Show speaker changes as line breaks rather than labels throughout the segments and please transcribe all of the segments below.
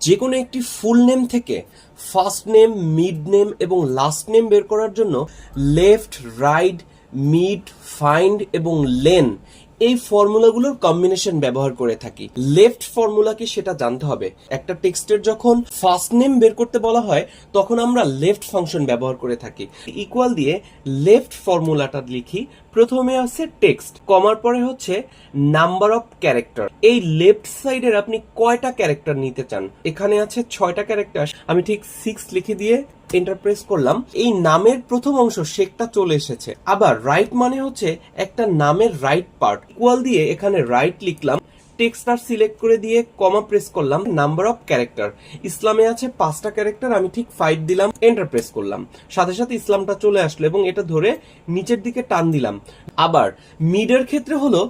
যে কোনো একটি ফুল নেম থেকে ফার্স্ট নেম মিড নেম এবং লাস্ট নেম বের করার জন্য লেফট রাইট মিড ফাইন্ড এবং লেন এই ফর্মুলাগুলোর কম্বিনেশন ব্যবহার করে থাকি। লেফট ফর্মুলা কি সেটা জানতে হবে। একটা টেক্সটের যখন ফার্স্ট নেম বের করতে বলা হয়, তখন আমরা লেফট ফাংশন ব্যবহার করে থাকি। ইকুয়াল দিয়ে লেফট ফর্মুলাটা লিখি। প্রথমে আছে টেক্সট কমার পরে হচ্ছে নাম্বার অফ ক্যারেক্টার এই লেফট সাইডের আপনি কয়টা ক্যারেক্টার নিতে চান? এখানে আছে ছয়টা ক্যারেক্টার আমি ঠিক সিক্স লিখে দিয়ে এন্টার প্রেস করলাম, এই নামের প্রথম অংশ শেকটা চলে এসেছে। আবার রাইট মানে হচ্ছে একটা নামের রাইট পার্ট ইকুয়াল দিয়ে এখানে রাইট লিখলাম টেক্সটার সিলেক্ট করে দিয়ে কমা প্রেস করলাম নাম্বার অফ ক্যারেক্টার ইসলামে আছে পাঁচটা ক্যারেক্টার আমি ঠিক ফাইভ দিলাম এন্টার প্রেস করলাম। সাথে সাথে ইসলামটা চলে আসলো এবং এটা ধরে নিচের দিকে টান দিলাম। আবার মিডের ক্ষেত্রে হলো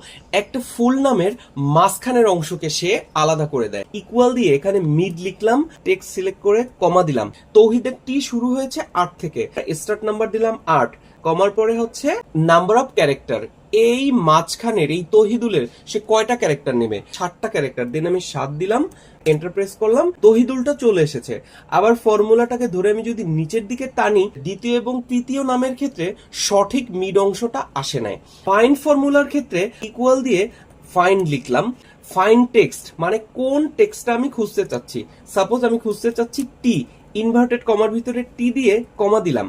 একটা ফুল নামের মাঝখানের অংশকে সে আলাদা করে দেয়। ইকুয়াল দিয়ে এখানে মিড লিখলাম টেক্সট সিলেক্ট করে কমা দিলাম। তৌহিদের টি শুরু হয়েছে আট থেকে। স্টার্ট নাম্বার দিলাম আট। কমার পরে হচ্ছে নাম্বার অফ ক্যারেক্টার এই মাঝখানের, এই তহিদুলের, সে কয়টা ক্যারেক্টার নেবে? সাতটা ক্যারেক্টার দেন আমি সাত দিলাম এন্টারপ্রেস করলাম, তহিদুলটা চলে এসেছে। আবার ফর্মুলাটাকে ধরে আমি যদি নিচের দিকে টানি, দ্বিতীয় এবং তৃতীয় নামের ক্ষেত্রে সঠিক মিড অংশটা আসে নাই। ফাইন ফর্মুলার ক্ষেত্রে ইকুয়াল দিয়ে ফাইন লিখলাম। ফাইন টেক্সট মানে কোন টেক্সটটা আমি খুঁজতে চাচ্ছি? সাপোজ আমি খুঁজতে চাচ্ছি টি ইনভার্টেড কমার ভিতরে টি দিয়ে কমা দিলাম।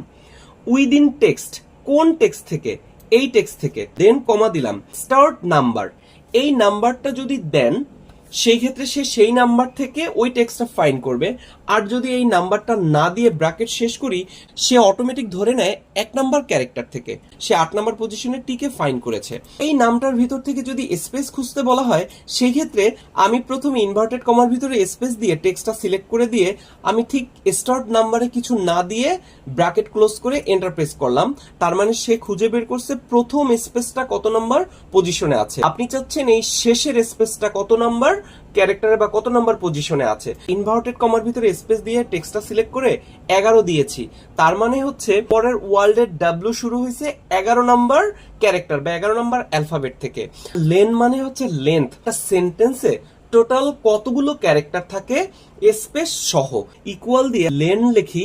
উইদিন টেক্সট, কোন টেক্সট থেকে, এই টেক্সট থেকে, দেন কমা দিলাম, স্টার্ট নাম্বার। এই নাম্বারটা যদি দেন সেই ক্ষেত্রে সে সেই নাম্বার থেকে ওই টেক্সটটা ফাইন করবে। আর যদি এই নাম্বারটা না দিয়ে ব্র্যাকেট শেষ করি, সে অটোমেটিক ধরে নেয় এক নাম্বার ক্যারেক্টার থেকে। সে আট নাম্বার পজিশনে টিকে ফাইন করেছে। এই নামটার ভিতর থেকে যদি স্পেস খুঁজতে বলা হয়, সেই ক্ষেত্রে আমি প্রথমে ইনভার্টেড কমার ভিতরে স্পেস দিয়ে টেক্সটটা সিলেক্ট করে দিয়ে আমি ঠিক স্টার্ট নাম্বারে কিছু না দিয়ে ব্র্যাকেট ক্লোজ করে এন্টার প্রেস করলাম। তার মানে সে খুঁজে বের করছে প্রথম স্পেসটা কত নাম্বার পজিশনে আছে। আপনি চাচ্ছেন এই শেষের স্পেসটা কত নাম্বার? ক্যারেক্টারে বা কত নাম্বার পজিশনে আছে। ইনভার্টেড কমার ভিতরে স্পেস দিয়ে টেক্সটটা সিলেক্ট করে এগারো দিয়েছি। তার মানে হচ্ছে পরের ওয়ার্ল্ডের ডাব্লিউ শুরু হয়েছে এগারো নাম্বার ক্যারেক্টার বা এগারো নাম্বার অ্যালফাবেট থেকে। লেন মানে হচ্ছে লেন্থ একটা সেন্টেন্সে টোটাল কতগুলো ক্যারেক্টার থাকে? স্পেস সহ। ইকুয়াল দিয়ে লেন লিখি,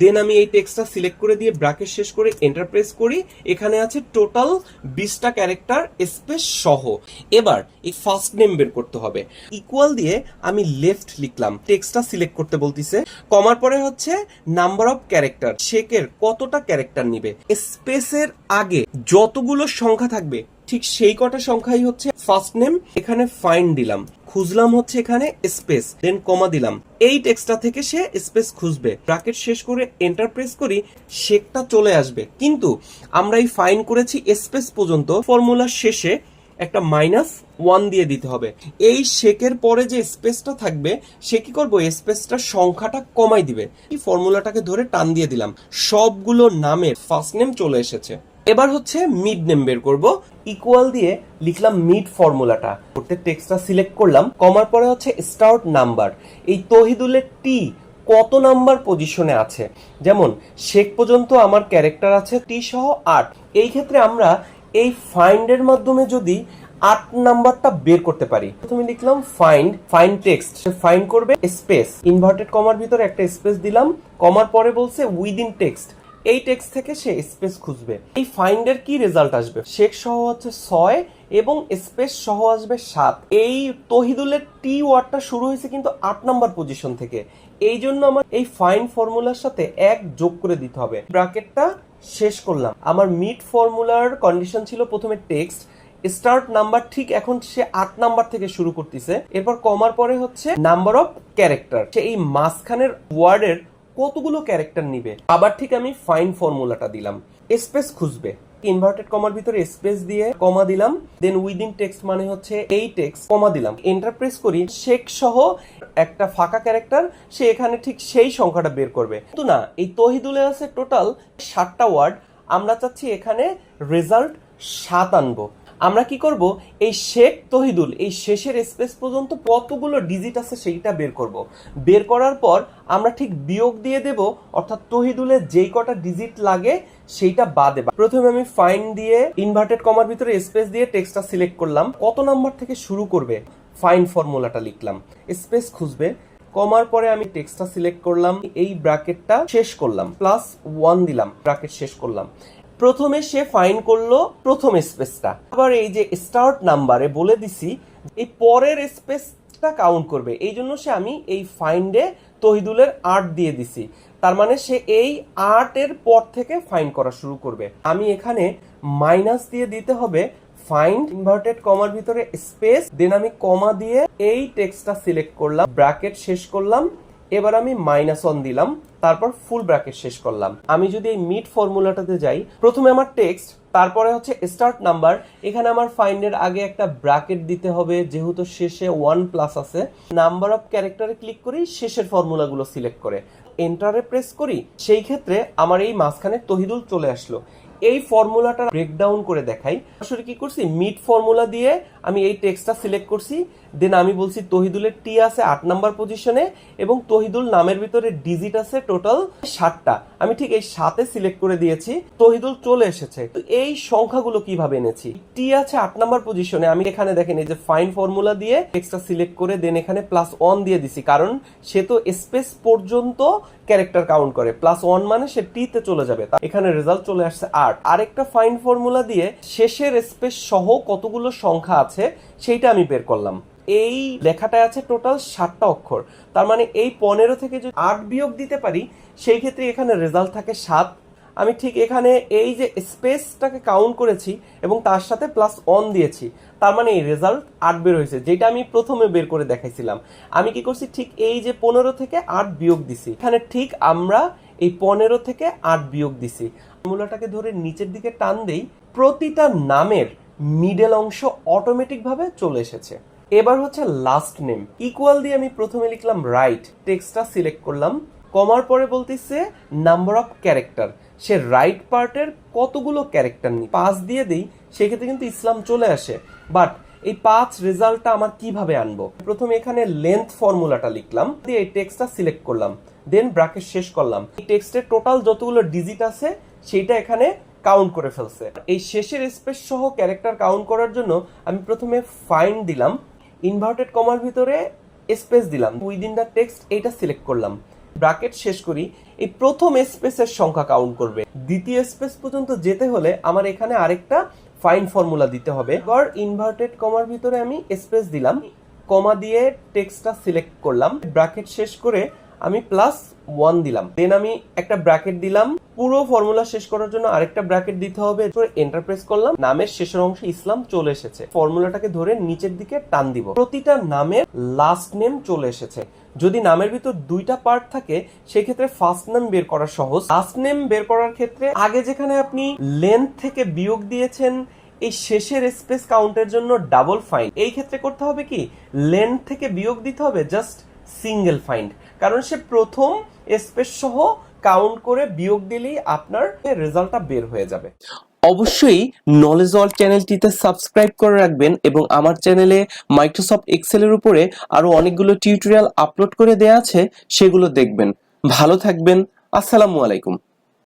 দেন আমি এই টেক্সটটা সিলেক্ট করে দিয়ে ব্র্যাকেট শেষ করে এন্টারপ্রেস করি। এখানে আছে টোটাল বিশটা ক্যারেক্টার স্পেস সহ। এবার এই ফার্স্ট নেম বের করতে হবে। ইকুয়াল দিয়ে আমি লেফট লিখলাম। টেক্সটটা সিলেক্ট করতে বলতিছে। কমার পরে হচ্ছে নাম্বার অফ ক্যারেক্টার। শেকের কতটা ক্যারেক্টার নিবে? স্পেসের আগে যতগুলো সংখ্যা থাকবে ঠিক সেই কটা সংখ্যাই হচ্ছে ফার্স্ট নেম এখানে ফাইন দিলাম। খুঁজলাম হচ্ছে এখানে স্পেস দেন কমা দিলাম। এই টেক্সটটা থেকে সে স্পেস খুঁজবে। ব্র্যাকেট শেষ করে এন্টার প্রেস করি শেকটা চলে আসবে। কিন্তু আমরা এই ফাইন করেছি স্পেস পর্যন্ত ফর্মুলার শেষে একটা মাইনাস ওয়ান দিয়ে দিতে হবে। এই শেকের পরে যে স্পেসটা থাকবে, সে কি করব? স্পেসটার সংখ্যাটা কমাই দিবে। এই ফর্মুলাটাকে ধরে টান দিয়ে দিলাম। সবগুলো নামের ফার্স্ট নেম চলে এসেছে। এবার হচ্ছে মিড নেম বের করব। ইকুয়াল দিয়ে লিখলাম মিড ফর্মুলাটা করতে টেক্সটটা সিলেক্ট করলাম। কমার পরে হচ্ছে স্টার্ট নাম্বার এই তহিদুলের টি কত নাম্বার পজিশনে আছে? যেমন, শেখ পর্যন্ত আমার ক্যারেক্টার আছে টি সহ আট। এই ক্ষেত্রে আমরা এই ফাইন্ডের মাধ্যমে যদি আট নাম্বারটা বের করতে পারি, প্রথমে লিখলাম ফাইন্ড ফাইন্ড টেক্সট ফাইন্ড করবে স্পেস ইনভার্টেড কমার ভিতরে একটা স্পেস দিলাম। কমার পরে বলছে উইদিন টেক্সট এই টেক্সট থেকে সে স্পেস খুঁজবে। এই ফাইন্ডের কি রেজাল্ট আসবে? শেখ সহ হচ্ছে ছয় এবং স্পেস সহ আসবে সাত। এই তহিদুলের টি ওয়ার্ডটা শুরু হয়েছে কিন্তু আট নাম্বার পজিশন থেকে। এই জন্য আমার এই ফাইন ফর্মুলার সাথে এক যোগ করে দিতে হবে। ব্র্যাকেটটা শেষ করলাম। আমার মিড ফর্মুলার কন্ডিশন ছিল প্রথমে টেক্সট স্টার্ট নাম্বার ঠিক এখন সে আট নাম্বার থেকে শুরু করতেছে। এরপর কমার পরে হচ্ছে নাম্বার অফ ক্যারেক্টার সে এই মাঝখানের ওয়ার্ডের কতগুলো ক্যারেক্টার নিবে? আবার ঠিক আমি ফাইন ফর্মুলাটা দিলাম। স্পেস খুঁজবে। ইনভার্টেড কমার ভিতরে স্পেস দিয়ে কমা দিলাম। দেন উইদিন টেক্সট মানে হচ্ছে এই টেক্সট কমা দিলাম। এন্টারপ্রেস করি শেক সহ একটা ফাঁকা ক্যারেক্টার সে এখানে ঠিক সেই সংখ্যাটা বের করবে। কিন্তু না, এই তহিদুলে আছে টোটাল সাতটা ওয়ার্ড আমরা চাচ্ছি এখানে রেজাল্ট সাত আনব। আমরা কি করব? এই শেখ তহিদুল, এই শেষের স্পেস পর্যন্ত কতগুলো ডিজিট আছে সেইটা বের করব। বের করার পর আমরা ঠিক বিয়োগ দিয়ে দেব, অর্থাৎ তহিদুলের যেই কটা ডিজিট লাগে সেইটা বাদে। প্রথমে আমি ফাইন দিয়ে ইনভার্টেড কমার ভিতরে স্পেস দিয়ে টেক্সটটা সিলেক্ট করলাম। কত নাম্বার থেকে শুরু করবে? ফাইন ফর্মুলাটা লিখলাম। স্পেস খুঁজবে। কমার পরে আমি টেক্সটটা সিলেক্ট করলাম। এই ব্র্যাকেটটা শেষ করলাম। প্লাস ওয়ান দিলাম। ব্র্যাকেট শেষ করলাম। প্রথমে সে ফাইন করল প্রথম স্পেসটা আবার এই যে স্টার্ট নাম্বারে বলে দিছি, এই পরের স্পেসটা কাউন্ট করবে। এই জন্য সে আমি এই ফাইন্ডে তহিদুলের আর্ট দিয়ে দিছি। তার মানে সে এই আর্টের পর থেকে ফাইন করা শুরু করবে। আমি এখানে মাইনাস দিয়ে দিতে হবে ফাইন্ড ইনভার্টেড কমার ভিতরে স্পেস দেন আমি কমা দিয়ে এই টেক্সটটা সিলেক্ট করলাম ব্র্যাকেট শেষ করলাম এবার আমি মাইনাস অন দিলাম, তারপর ফুল ব্র্যাকেট শেষ করলাম। আমি যদি এই মিড ফর্মুলাটাতে যাই, প্রথমে আমার টেক্সট তারপরে হচ্ছে স্টার্ট নাম্বার এখানে আমার ফাইন্ডের আগে একটা ব্র্যাকেট দিতে হবে, যেহেতু শেষে ওয়ান প্লাস আছে। নাম্বার অফ ক্যারেক্টারে ক্লিক করি, শেষের ফর্মুলাগুলো সিলেক্ট করে। এন্টারে প্রেস করি, সেই ক্ষেত্রে আমার এই মাঝখানে তহিদুল চলে আসলো। এই ফর্মুলাটা ব্রেকডাউন করে দেখাই। আসলে কি করছি? মিড ফর্মুলা দিয়ে আমি এই টেক্সটটা সিলেক্ট করছি। দেন আমি বলছি, তহিদুলের টি আছে আট নাম্বার পজিশনে এবং তহিদুল নামের ভিতরে ডিজিট আছে টোটাল সাতটা। আমি ঠিক এই সাতে সিলেক্ট করে দিয়েছি। তহিদুল চলে এসেছে। তো এই সংখ্যাগুলো কীভাবে এনেছি? টি আছে আট নাম্বার পজিশনে আমি এখানে দেখেন, এই যে ফাইন ফর্মুলা দিয়ে টেক্সটটা সিলেক্ট করে দেন এখানে প্লাস ওয়ান দিয়ে দিছি। কারণ সে তো স্পেস পর্যন্ত ক্যারেক্টার কাউন্ট করে। প্লাস ওয়ান মানে সে টি তে চলে যাবে। এখানে রেজাল্ট চলে আসছে আট আরেকটা ফাইন ফর্মুলা দিয়ে শেষের স্পেস সহ কতগুলো সংখ্যা আছে, সেইটা আমি বের করলাম। এই লেখাটায় আছে টোটাল সাতটা অক্ষর। তার মানে এই পনেরো থেকে যদি আট বিয়োগ দিতে পারি, সেই ক্ষেত্রে এখানে রেজাল্ট থাকে সাত। আমি ঠিক এখানে এই যে স্পেসটাকে কাউন্ট করেছি এবং তার সাথে প্লাস অন দিয়েছি, তার মানে এই রেজাল্ট আট বের হয়েছে, যেটা আমি প্রথমে বের করে দেখাইছিলাম। আমি কি করছি? ঠিক এই যে পনেরো থেকে আট বিয়োগ দিছি। এখানে ঠিক আমরা এই পনেরো থেকে আট বিয়োগ দিছি। মূলাটাকে ধরে নিচের দিকে টান দেই, প্রতিটা নামের মিডল অংশ অটোমেটিক ভাবে চলে এসেছে। এবার হচ্ছে লাস্ট নেম ইকুয়াল দিয়ে আমি প্রথমে লিখলাম রাইট টেক্সটটা সিলেক্ট করলাম। কমার পরে বলতেছে নাম্বার অফ ক্যারেক্টার সে রাইট পার্টের কতগুলো ক্যারেক্টার নিই? পাঁচ দিয়ে দেই, সেক্ষেত্রে কিন্তু ইসলাম চলে আসে। বাট এই পাঁচ রেজাল্টটা আমার কীভাবে আনব? প্রথমে এখানে লেন্থ ফর্মুলাটা লিখলাম, দিয়ে এই টেক্সটটা সিলেক্ট করলাম। দেন ব্র্যাকেট শেষ করলাম। এই টেক্সটের টোটাল যতগুলো ডিজিট আছে সেইটা এখানে কাউন্ট করে ফেলছে। এই শেষের স্পেস সহ ক্যারেক্টার কাউন্ট করার জন্য আমি প্রথমে ফাইন দিলাম ইনভার্টেড কমার ভিতরে স্পেস দিলাম উইদিন দ্য টেক্সট এইটা সিলেক্ট করলাম। ব্রাকেট শেষ করি, এই প্রথম স্পেসের সংখ্যা কাউন্ট করবে। দ্বিতীয় স্পেস পর্যন্ত যেতে হলে আমার এখানে আরেকটা ফাইন ফর্মুলা দিতে হবে। এবার ইনভার্টেড কমার ভিতরে আমি স্পেস দিলাম কমা দিয়ে টেক্সটটা সিলেক্ট করলাম। ব্রাকেট শেষ করে আমি প্লাস ওয়ান দিলাম। দেন আমি একটা ব্র্যাকেট দিলাম। পুরো ফর্মুলা শেষ করার জন্য আরেকটা ব্র্যাকেট দিতে হবে। এন্টার প্রেস করলাম। নামের শেষের অংশে ইসলাম চলে এসেছে। ফর্মুলাটাকে ধরে নিচের দিকে টান দিব। প্রতিটা নামের লাস্ট নেম চলে এসেছে। যদি নামের ভিতর দুইটা পার্ট থাকে, সেক্ষেত্রে ফার্স্ট নেম বের করা সহজ। লাস্ট নেম বের করার ক্ষেত্রে আগে যেখানে আপনি লেন্থ থেকে বিয়োগ দিয়েছেন, এই শেষের স্পেস কাউন্টের জন্য ডাবল ফাইন এই ক্ষেত্রে করতে হবে কি? লেন্থ থেকে বিয়োগ দিতে হবে জাস্ট সিঙ্গেল ফাইন্ড কারণ সে প্রথম স্পেস সহ কাউন্ট করে বিয়োগ দিলেই আপনার রেজাল্টটা বের হয়ে যাবে। অবশ্যই নলেজ অল চ্যানেলটিতে সাবস্ক্রাইব করে রাখবেন এবং আমার চ্যানেলে মাইক্রোসফট এক্সেলের উপরে আরও অনেকগুলো টিউটোরিয়াল আপলোড করে দেয়া আছে, সেগুলো দেখবেন। ভালো থাকবেন, আসসালামু আলাইকুম।